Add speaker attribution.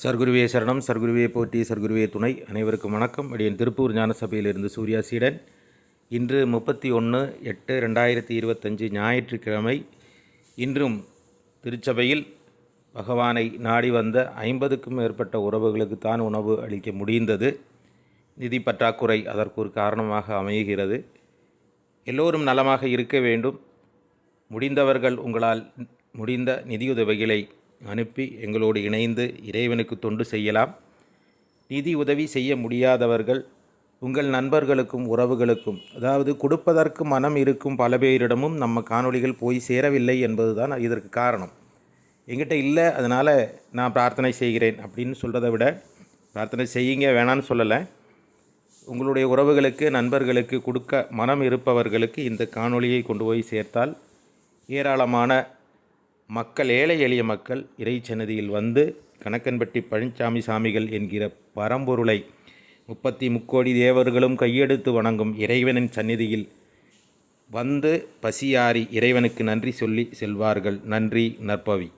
Speaker 1: சர்க்குருவே சரணம் சர்க்குருவே போற்றி சர்க்குருவே துணை. அனைவருக்கும் வணக்கம். அடியன் திருப்பூர் ஞான சபையிலிருந்து சூர்யா சீடன். இன்று முப்பத்தி ஒன்று எட்டு ரெண்டாயிரத்தி இருபத்தஞ்சு ஞாயிற்றுக்கிழமை. இன்றும் திருச்சபையில் பகவானை நாடி வந்த ஐம்பதுக்கும் மேற்பட்ட உறவுகளுக்கு தான் உணவு அளிக்க முடிந்தது. நிதி பற்றாக்குறை அதற்கு ஒரு காரணமாக அமைகிறது. எல்லோரும் நலமாக இருக்க வேண்டும். முடிந்தவர்கள் உங்களால் முடிந்த நிதியுதவிகளை அனுப்பி எங்களோடு இணைந்து இறைவனுக்கு தொண்டு செய்யலாம். நிதி உதவி செய்ய முடியாதவர்கள் உங்கள் நண்பர்களுக்கும் உறவுகளுக்கும் அதாவது கொடுப்பதற்கு மனம் இருக்கும் பல பேரிடமும் நம்ம காணொளிகள் போய் சேரவில்லை என்பதுதான் இதற்கு காரணம். எங்கிட்ட இல்லை அதனால் நான் பிரார்த்தனை செய்கிறேன் அப்படின்னு சொல்கிறத விட பிரார்த்தனை செய்யுங்க வேணான்னு சொல்லலை. உங்களுடைய உறவுகளுக்கு நண்பர்களுக்கு கொடுக்க மனம் இருப்பவர்களுக்கு இந்த காணொளியை கொண்டு போய் சேர்த்தால் ஏராளமான மக்கள் ஏழை எளிய மக்கள் இறைச்சன்னதியில் வந்து கணக்கன்பட்டி பழனிசாமி சாமிகள் என்கிற பரம்பொருளை முப்பத்தி முக்கோடி தேவர்களும் கையெடுத்து வணங்கும் இறைவனின் சந்நிதியில் வந்து பசியாரி இறைவனுக்கு நன்றி சொல்லி செல்வார்கள். நன்றி நற்பவி.